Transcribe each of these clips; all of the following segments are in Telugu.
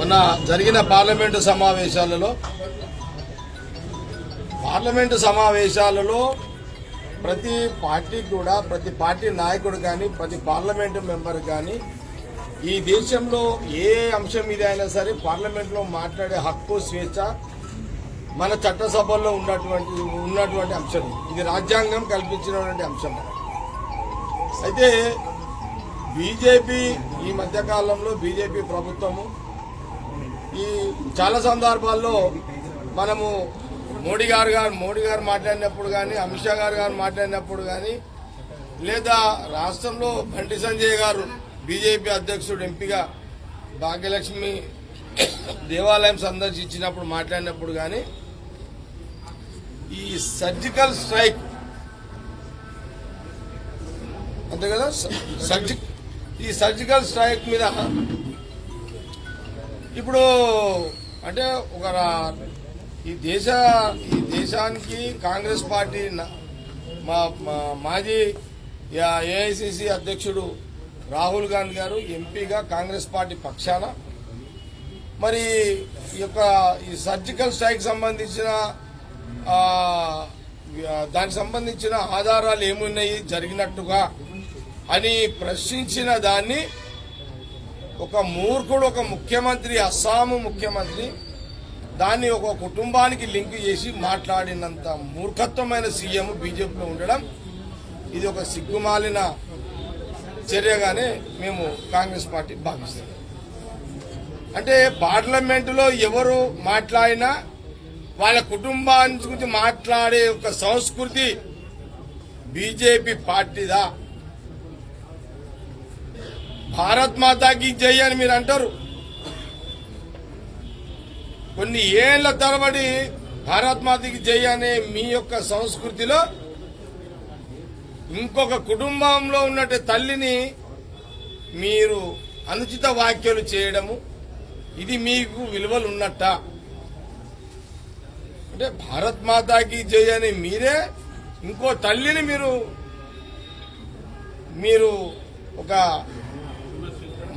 మన జరిగిన పార్లమెంటు సమావేశాలలో పార్లమెంటు సమావేశాలలో ప్రతి పార్టీ కూడా ప్రతి పార్టీ నాయకుడు కానీ ప్రతి పార్లమెంటు మెంబర్ కానీ ఈ దేశంలో ఏ అంశం మీద అయినా సరే పార్లమెంట్లో మాట్లాడే హక్కు స్వేచ్ఛ మన చట్టసభల్లో ఉన్నటువంటి ఉన్నటువంటి అంశం. ఇది రాజ్యాంగం కల్పించినటువంటి అంశం. అయితే బీజేపీ ఈ మధ్యకాలంలో బీజేపీ ప్రభుత్వము ఈ చాలా సందర్భాల్లో మనము మోడీ గారు గారు మోడీ గారు మాట్లాడినప్పుడు కానీ అమిత్ షా గారు గారు మాట్లాడినప్పుడు కానీ లేదా రాష్ట్రంలో బండి సంజయ్ గారు బీజేపీ అధ్యక్షుడు ఎంపీగా భాగ్యలక్ష్మి దేవాలయం సందర్శించినప్పుడు మాట్లాడినప్పుడు కానీ ఈ సర్జికల్ స్ట్రైక్ అంతే కదా? సర్జి ఈ సర్జికల్ స్ట్రైక్ మీద ఇప్పుడు అంటే ఒక ఈ దేశ ఈ దేశానికి కాంగ్రెస్ పార్టీ మా మాజీ ఏఐసిసి అధ్యక్షుడు రాహుల్ గాంధీ గారు ఎంపీగా కాంగ్రెస్ పార్టీ పక్షాన మరి ఈ యొక్క ఈ సర్జికల్ స్ట్రైక్ సంబంధించిన దానికి సంబంధించిన ఆధారాలు ఏమున్నాయి జరిగినట్టుగా అని ప్రశ్నించిన దాన్ని ఒక మూర్ఖుడు ఒక ముఖ్యమంత్రి అస్సాము ముఖ్యమంత్రి దాన్ని ఒక కుటుంబానికి లింక్ చేసి మాట్లాడినంత మూర్ఖత్వమైన సీఎం బీజేపీలో ఉండడం ఇది ఒక సిగ్గుమాలిన చర్యగానే మేము కాంగ్రెస్ పార్టీ భావిస్తాం అంటే పార్లమెంటులో ఎవరు మాట్లాడినా వాళ్ళ కుటుంబాన్ని గురించి మాట్లాడే ఒక సంస్కృతి బీజేపీ పార్టీదా? భారత్ మాతాకి జై అని మీరు అంటారు. కొన్ని ఏళ్ళ తరబడి భారత్ మాతకి జై అనే మీ యొక్క సంస్కృతిలో ఇంకొక కుటుంబంలో ఉన్నట్టు తల్లిని మీరు అనుచిత వ్యాఖ్యలు చేయడము ఇది మీకు విలువలు ఉన్నట్ట. అంటే భారత్ మాతాకి జై అని మీరే ఇంకో తల్లిని మీరు మీరు ఒక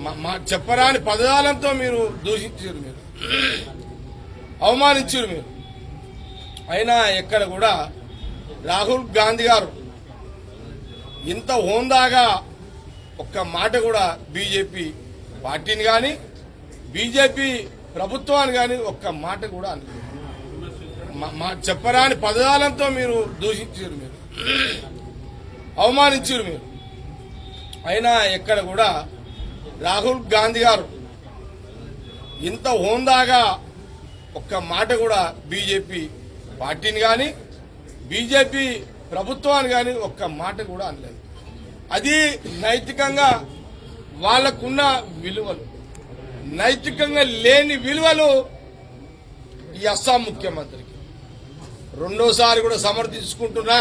మా- మా చెప్పరాని పదజాలంతో మీరు దూషించారు మీరు. అవమానించారు మీరు. అయినా ఎక్కడ కూడా రాహుల్ గాంధీ గారు ఇంత హోందాగా ఒక్క మాట కూడా బీజేపీ పార్టీని కానీ బీజేపీ ప్రభుత్వాన్ని కానీ ఒక్క మాట కూడా అనలేదు. మా- మా చెప్పరాని పదజాలంతో మీరు దూషించారు మీరు. అవమానించారు మీరు. అయినా ఎక్కడ కూడా రాహుల్ గాంధీ గారు. ఇంత హోందాగా ఒక్క మాట కూడా బీజేపీ పార్టీని కానీ బీజేపీ ప్రభుత్వాన్ని కానీ ఒక్క మాట కూడా అనలేదు. అది నైతికంగా వాళ్ళకున్న విలువలు. నైతికంగా లేని విలువలు ఈ అస్సాం ముఖ్యమంత్రికి. రెండోసారి కూడా సమర్థించుకుంటున్నా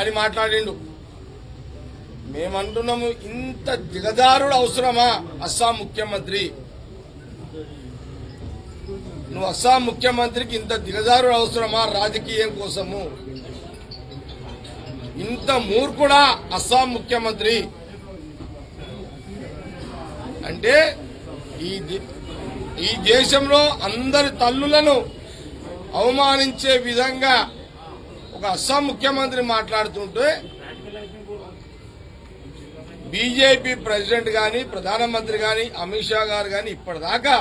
అని మాట్లాడిండు. మేమంటున్నాము ఇంత దిగదారుడు అవసరమా? అస్సాం ముఖ్యమంత్రి. నువ్వు అస్సాం ముఖ్యమంత్రికి ఇంత దిగదారుడు అవసరమా? రాజకీయం కోసము. ఇంత మూర్ఖుడా అస్సాం ముఖ్యమంత్రి. అంటే ఈ దే- ఈ దేశంలో అందరి తల్లులను అవమానించే విధంగా ఒక అస్సాం ముఖ్యమంత్రి మాట్లాడుతుంటే బీజేపీ ప్రెసిడెంట్ గాని ప్రధానమంత్రి గాని అమిత్ షా గారు గాని ఇప్పటిదాకా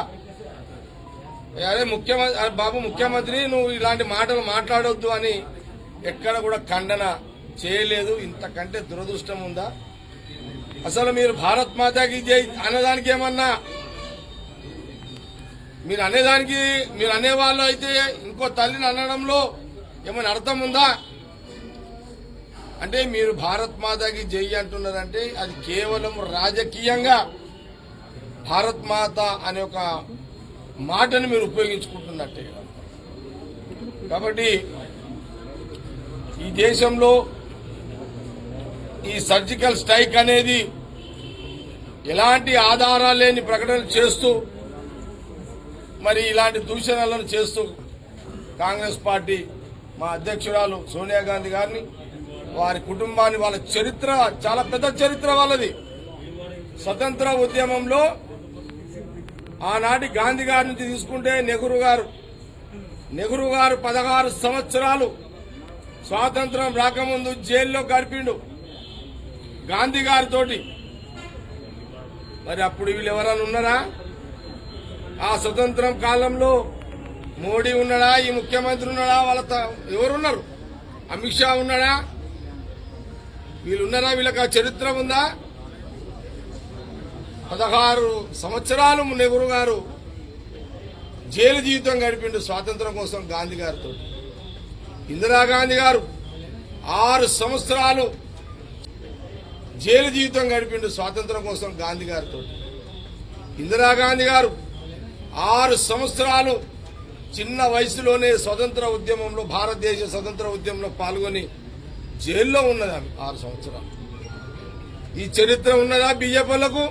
అరే ముఖ్యమంత్రి అరే బాబు ముఖ్యమంత్రి నువ్వు ఇలాంటి మాటలు మాట్లాడొద్దు అని ఎక్కడ కూడా ఖండన చేయలేదు. ఇంతకంటే దురదృష్టం ఉందా? అసలు మీరు భారత్ మాతాకి జై అనేదానికి ఏమన్నా? మీరు అనేదానికి మీరు అనేవాళ్ళు అయితే ఇంకో తల్లిని అనడంలో ఏమైనా అర్థం ఉందా? అంటే మీరు భారత్ మాతాకి జై అంటున్నారంటే అది కేవలం రాజకీయంగా భారత్ మాత అనే ఒక మాటను మీరు ఉపయోగించుకుంటున్నట్టే. కాబట్టి ఈ దేశంలో ఈ సర్జికల్ స్ట్రైక్ అనేది ఎలాంటి ఆధారాలు లేని ప్రకటన చేస్తూ మరి ఇలాంటి దూషణలను చేస్తూ కాంగ్రెస్ పార్టీ మా అధ్యక్షురాలు సోనియా గాంధీ గారిని వారి కుటుంబాన్ని వాళ్ళ చరిత్ర చాలా పెద్ద చరిత్ర వాళ్ళది. స్వతంత్ర ఉద్యమంలో ఆనాటి గాంధీ గారి నుంచి తీసుకుంటే నెహ్రూ గారు నెహ్రూ గారు పదహారు సంవత్సరాలు స్వాతంత్రం రాకముందు జైల్లో గడిపిండు. గాంధీ గారితోటి. మరి అప్పుడు వీళ్ళు ఎవరైనా ఉన్నారా? ఆ స్వతంత్రం కాలంలో మోడీ ఉన్నాడా? ఈ ముఖ్యమంత్రి ఉన్నాడా? వాళ్ళ ఎవరున్నారు? అమిత్ షా ఉన్నాడా? వీళ్ళున్నారా? వీళ్ళకి చరిత్ర ఉందా? పదహారు సంవత్సరాలు నెహ్రూ గారు జైలు జీవితం గడిపిండు స్వాతంత్రం కోసం గాంధీ గారితో. ఇందిరాగాంధీ గారు ఆరు సంవత్సరాలు జైలు జీవితం గడిపిండు స్వాతంత్రం కోసం గాంధీ గారితో. ఇందిరాగాంధీ గారు ఆరు సంవత్సరాలు చిన్న వయసులోనే స్వతంత్ర ఉద్యమంలో భారతదేశ స్వతంత్ర ఉద్యమంలో పాల్గొని జైల్లో ఉన్నది ఆమె ఆరు సంవత్సరాలు. ఈ చరిత్ర ఉన్నదా బీజేపీలకు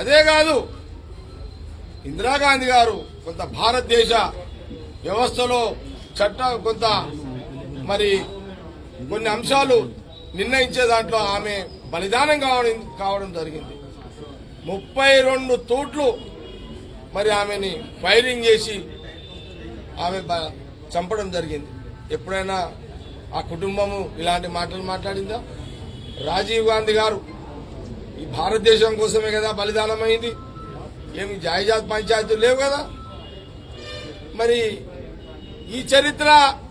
అదే కాదు ఇందిరాగాంధీ గారు కొంత భారతదేశ వ్యవస్థలో చట్ట కొంత మరి కొన్ని అంశాలు నిర్ణయించే దాంట్లో ఆమె బలిదానం కావడం కావడం జరిగింది. ముప్పై రెండు తూట్లు మరి ఆమెని ఫైరింగ్ చేసి ఆమె చంపడం జరిగింది. ఎప్పుడైనా ఆ కుటుంబము ఇలాంటి మాటలు మాట్లాడిందా? రాజీవ్ గాంధీ గారు ఈ భారతదేశం కోసమే కదా బలిదానమైంది. ఏమి జాయిజాత్ పంచాయతీలు లేవు కదా? మరి ఈ చరిత్ర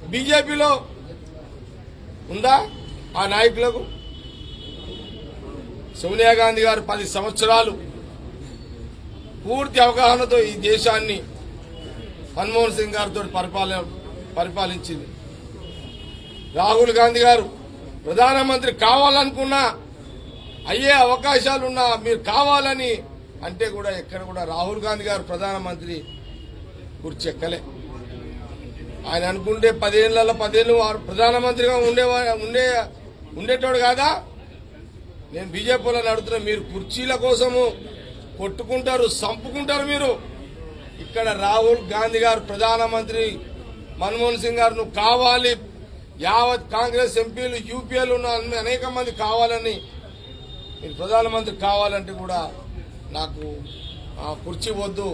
బీజేపీలో ఉందా ఆ నాయకులకు? సోనియా గాంధీ గారు పది సంవత్సరాలు పూర్తి అవగాహనతో ఈ దేశాన్ని మన్మోహన్ సింగ్ గారితో పరిపాలన పరిపాలించింది. రాహుల్ గాంధీ గారు ప్రధానమంత్రి కావాలనుకున్నా అయ్యే అవకాశాలున్నా మీరు కావాలని అంటే కూడా ఎక్కడ కూడా రాహుల్ గాంధీ గారు ప్రధానమంత్రి కుర్చీ ఎక్కలే ఆయన అనుకుంటే పదేళ్ళలో పదేళ్ళు వారు ప్రధానమంత్రిగా ఉండేవా ఉండే ఉండేటోడు కాదా? నేను బీజేపీలో నడుతున్నా మీరు కుర్చీల కోసము కొట్టుకుంటారు సంపుకుంటారు మీరు. ఇక్కడ రాహుల్ గాంధీ గారు ప్రధానమంత్రి మన్మోహన్ సింగ్ గారు నువ్వు కావాలి యావత్ కాంగ్రెస్ ఎంపీలు యూపీఏలు ఉన్న అనేక మంది కావాలని మీరు ప్రధానమంత్రి కావాలంటే కూడా నాకు ఆ కుర్చీ వద్దు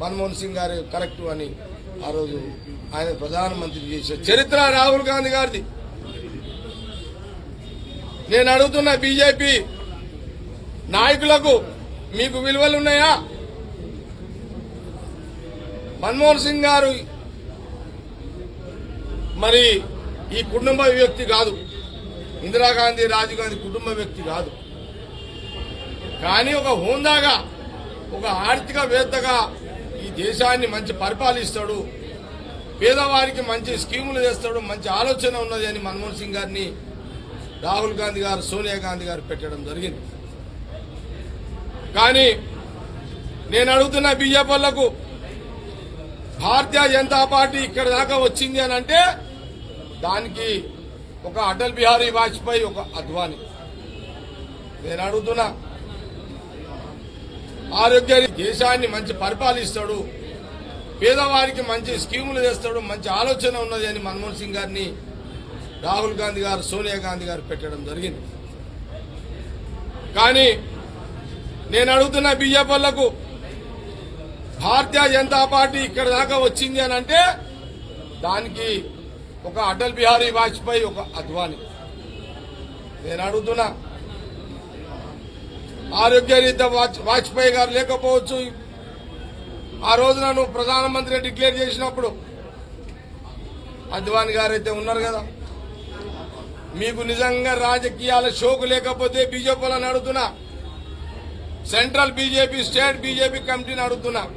మన్మోహన్ సింగ్ గారు కరెక్ట్ అని ఆ రోజు ఆయన ప్రధానమంత్రి చేశారు చరిత్ర రాహుల్ గాంధీ గారిది. నేను అడుగుతున్న బీజేపీ నాయకులకు మీకు విలువలు ఉన్నాయా? మన్మోహన్ సింగ్ గారు మరి ఈ కుటుంబ వ్యక్తి కాదు. ఇందిరాగాంధీ రాజీవ్ గాంధీ కుటుంబ వ్యక్తి కాదు. కానీ ఒక హోందాగా ఒక ఆర్థికవేత్తగా ఈ దేశాన్ని మంచి పరిపాలిస్తాడు. పేదవారికి మంచి స్కీములు చేస్తాడు మంచి ఆలోచన ఉన్నది అని మన్మోహన్ సింగ్ గారిని రాహుల్ గాంధీ గారు సోనియా గాంధీ గారు పెట్టడం జరిగింది. కానీ నేను అడుగుతున్న బీజేపీలకు భారతీయ జనతా పార్టీ ఇక్కడ దాకా వచ్చింది అని అంటే దానికి ఒక అటల్ బిహారీ వాజ్పేయి ఒక అద్వాని. నేను అడుగుతున్నా ఆరోగ్య దేశాన్ని మంచి పరిపాలిస్తాడు పేదవారికి మంచి స్కీములు చేస్తాడు మంచి ఆలోచన ఉన్నది అని మన్మోహన్ సింగ్ గారిని రాహుల్ గాంధీ గారు సోనియా గాంధీ గారు పెట్టడం జరిగింది. కానీ నేను అడుగుతున్న బీజేపీలకు భారతీయ జనతా పార్టీ ఇక్కడ దాకా వచ్చింది అని అంటే దానికి ఒక అటల్ బిహారీ వాజ్పేయి ఒక అద్వాని. నేను అడుగుతున్నా ఆరోగ్య రీత్యా వాజ్- వాజ్పేయి గారు లేకపోవచ్చు. ఆ రోజున నువ్వు ప్రధానమంత్రి డిక్లేర్ చేసినప్పుడు అద్వాని గారు అయితే ఉన్నారు కదా. మీకు నిజంగా రాజకీయాల షోకు లేకపోతే బీజేపీలను అడుగుతున్నా. సెంట్రల్ బీజేపీ స్టేట్ బీజేపీ కమిటీని అడుగుతున్నా.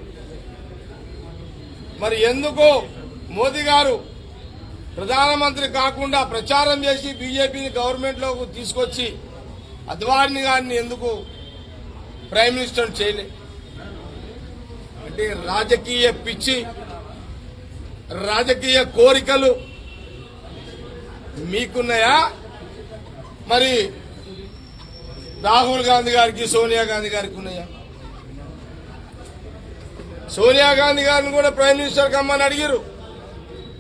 మరి ఎందుకు మోదీ గారు ప్రధానమంత్రి కాకుండా ప్రచారం చేసి బీజేపీని గవర్నమెంట్లోకి తీసుకొచ్చి అద్వాని గారిని ఎందుకు ప్రైమ్ మినిస్టర్ చేయలే? అంటే రాజకీయ పిచ్చి రాజకీయ కోరికలు మీకున్నాయా? మరి రాహుల్ గాంధీ గారికి సోనియా గాంధీ గారికి ఉన్నాయా? సోనియా గాంధీ గారిని కూడా ప్రైమ్ మినిస్టర్ కమ్మని అడిగారు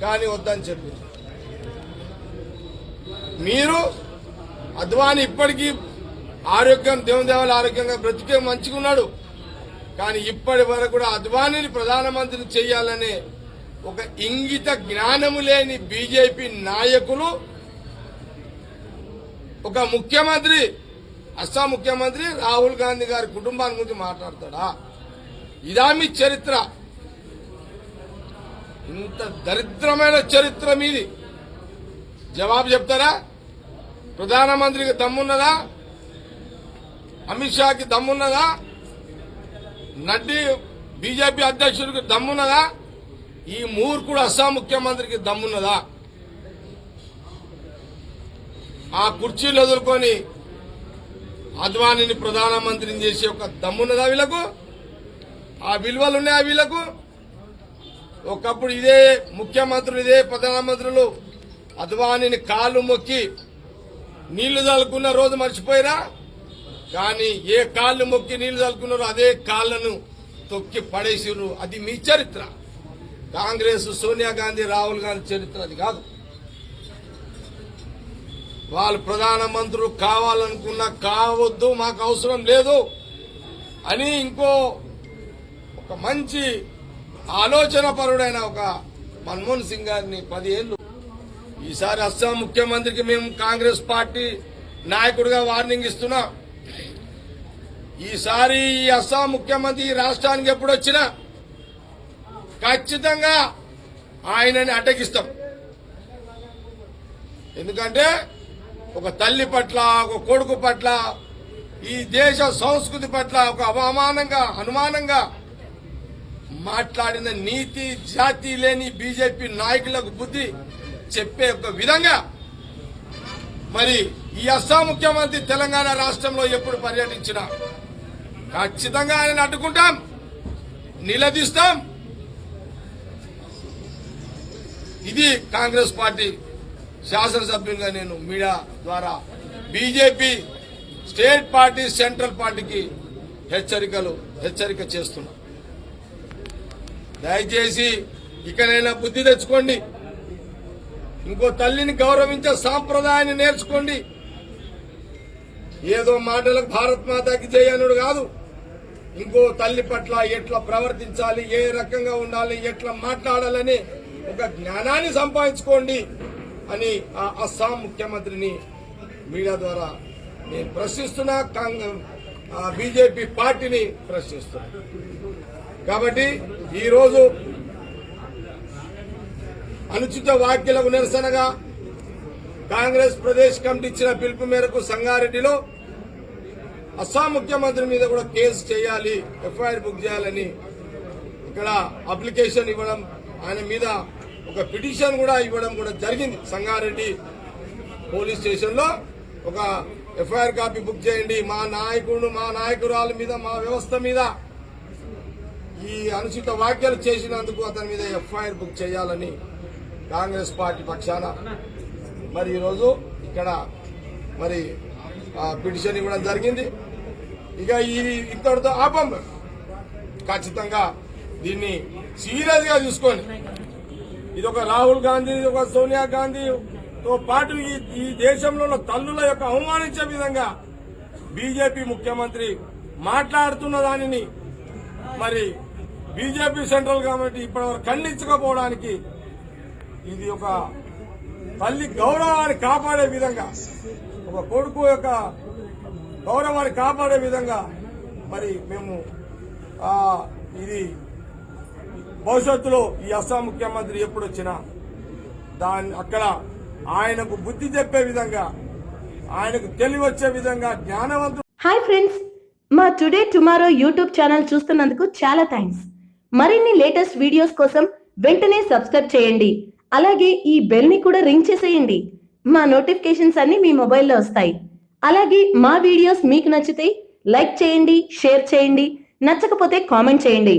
కానీ వద్దని చెప్పారు మీరు అద్వాని ఇప్పటికీ ఆరోగ్యం దేవుని దేవాల ఆరోగ్యంగా బ్రతికే మంచిగా ఉన్నాడు. కానీ ఇప్పటి వరకు కూడా అద్వానీని ప్రధానమంత్రిని చేయాలనే ఒక ఇంగిత జ్ఞానము లేని బీజేపీ నాయకులు ఒక ముఖ్యమంత్రి అస్సాం ముఖ్యమంత్రి రాహుల్ గాంధీ గారి కుటుంబాన్ని గురించి మాట్లాడతాడా? ఇదా మీ చరిత్ర. ఇంత దరిద్రమైన చరిత్ర మీది. జవాబు చెప్తారా? ప్రధానమంత్రికి దమ్మున్నదా? అమిత్ షాకి దమ్మున్నదా? నడ్డి బీజేపీ అధ్యక్షుడికి దమ్మున్నదా? ఈ మూర్ఖుడు అస్సాం ముఖ్యమంత్రికి దమ్మున్నదా? ఆ కుర్చీలు ఎదుర్కొని అద్వానీని ప్రధానమంత్రిని చేసే ఒక దమ్మున్నదా వీళ్ళకు? ఆ విలువలు ఉన్నాయా వీళ్ళకు? ఒకప్పుడు ఇదే ముఖ్యమంత్రులు ఇదే ప్రధానమంత్రులు అద్వానీని కాళ్ళు మొక్కి నీళ్ళు చల్లుకున్న రోజు మర్చిపోయినా కానీ ఏ కాళ్ళు మొక్కి నీళ్ళు చల్లుకున్నారో అదే కాళ్ళను తొక్కి పడేసిర్రు. అది మీ చరిత్ర. కాంగ్రెస్ సోనియా గాంధీ రాహుల్ గాంధీ చరిత్ర అది కాదు. వాళ్ళు ప్రధానమంత్రులు కావాలనుకున్నా కావద్దు మాకు అవసరం లేదు అని ఇంకో ఒక మంచి ఆలోచన పరుడైన ఒక మన్మోహన్ సింగ్ గారిని పదిహేళ్ళు ఈసారి అస్సాం ముఖ్యమంత్రికి మేము కాంగ్రెస్ పార్టీ నాయకుడిగా వార్నింగ్ ఇస్తున్నాం. ఈసారి ఈ అస్సాం ముఖ్యమంత్రి ఈ రాష్ట్రానికి ఎప్పుడు వచ్చినా ఖచ్చితంగా ఆయనని అటగిస్తాం ఎందుకంటే ఒక తల్లి పట్ల ఒక కొడుకు పట్ల ఈ దేశ సంస్కృతి పట్ల ఒక అవమానంగా అనుమానంగా మాట్లాడిన నీతి జాతి లేని బీజేపీ నాయకులకు బుద్ధి చెప్పే ఒక విధంగా మరి ఈ అస్సాం ముఖ్యమంత్రి తెలంగాణ రాష్ట్రంలో ఎప్పుడు పర్యటించినా ఖచ్చితంగా ఆయన అడ్డుకుంటాం నిలదీస్తాం. ఇది కాంగ్రెస్ పార్టీ శాసనసభ్యులుగా నేను మీడియా ద్వారా బీజేపీ స్టేట్ పార్టీ సెంట్రల్ పార్టీకి హెచ్చరికలు హెచ్చరిక చేస్తున్నా. దయచేసి ఇకనైనా బుద్ధి తెచ్చుకోండి. ఇంకో తల్లిని గౌరవించే సాంప్రదాయాన్ని నేర్చుకోండి. ఏదో మాటలకు భారత్ మాతాకి చేయనుడు కాదు. ఇంకో తల్లి పట్ల ఎట్లా ప్రవర్తించాలి ఏ రకంగా ఉండాలి ఎట్లా మాట్లాడాలని ఒక జ్ఞానాన్ని సంపాదించుకోండి అని ఆ అస్సాం ముఖ్యమంత్రిని మీడియా ద్వారా నేను ప్రశ్నిస్తున్నా బీజేపీ పార్టీని ప్రశ్నిస్తున్నా. కాబట్టి ఈరోజు అనుచిత వ్యాఖ్యలకు నిరసనగా కాంగ్రెస్ ప్రదేశ్ కమిటీ ఇచ్చిన పిలుపు మేరకు సంగారెడ్డిలో అస్సాం ముఖ్యమంత్రి మీద కూడా కేసు చేయాలి ఎఫ్ఐఆర్ బుక్ చేయాలని ఇక్కడ అప్లికేషన్ ఇవ్వడం ఆయన మీద ఒక పిటిషన్ కూడా ఇవ్వడం కూడా జరిగింది. సంగారెడ్డి పోలీస్ స్టేషన్లో ఒక ఎఫ్ఐఆర్ కాపీ బుక్ చేయండి. మా నాయకుడు మా నాయకురాల మీద మా వ్యవస్థ మీద ఈ అనుచిత వ్యాఖ్యలు చేసినందుకు అతని మీద ఎఫ్ఐఆర్ బుక్ చేయాలని కాంగ్రెస్ పార్టీ పక్షాన. మరి ఈరోజు ఇక్కడ మరి పిటిషన్ ఇవ్వడం జరిగింది. ఇక ఈ ఇంతటితో ఆపం. ఖచ్చితంగా దీన్ని సీరియస్గా చూసుకోండి. ఇది ఒక రాహుల్ గాంధీ ఇది ఒక సోనియా గాంధీతో పాటు ఈ ఈ దేశంలో ఉన్న తల్లుల యొక్క అవమానించే విధంగా బీజేపీ ముఖ్యమంత్రి మాట్లాడుతున్న దానిని మరి బీజేపీ సెంట్రల్ గవర్నమెంట్ ఇప్పటివరకు ఖండించకపోవడానికి ఇది ఒక తల్లి గౌరవాన్ని కాపాడే విధంగా ఒక కొడుకు యొక్క గౌరవాన్ని కాపాడే విధంగా మరి మేము ఇది భవిష్యత్తులో ఈ అస్సాం ముఖ్యమంత్రి ఎప్పుడు వచ్చినా దాన్ని అక్కడ ఆయనకు బుద్ధి చెప్పే విధంగా ఆయనకు తెలివి వచ్చే విధంగా జ్ఞానవంతుడు హాయ్ ఫ్రెండ్స్ మా టుడే టుమారో యూట్యూబ్ ఛానల్ చూస్తున్నందుకు చాలా థ్యాంక్స్ మరిన్ని లేటెస్ట్ వీడియోస్ కోసం వెంటనే సబ్స్క్రైబ్ చేయండి. అలాగే ఈ బెల్ని కూడా రింగ్ చేసేయండి. మా నోటిఫికేషన్స్ అన్ని మీ మొబైల్లో వస్తాయి. అలాగే మా వీడియోస్ మీకు నచ్చితే లైక్ చేయండి షేర్ చేయండి నచ్చకపోతే కామెంట్ చేయండి.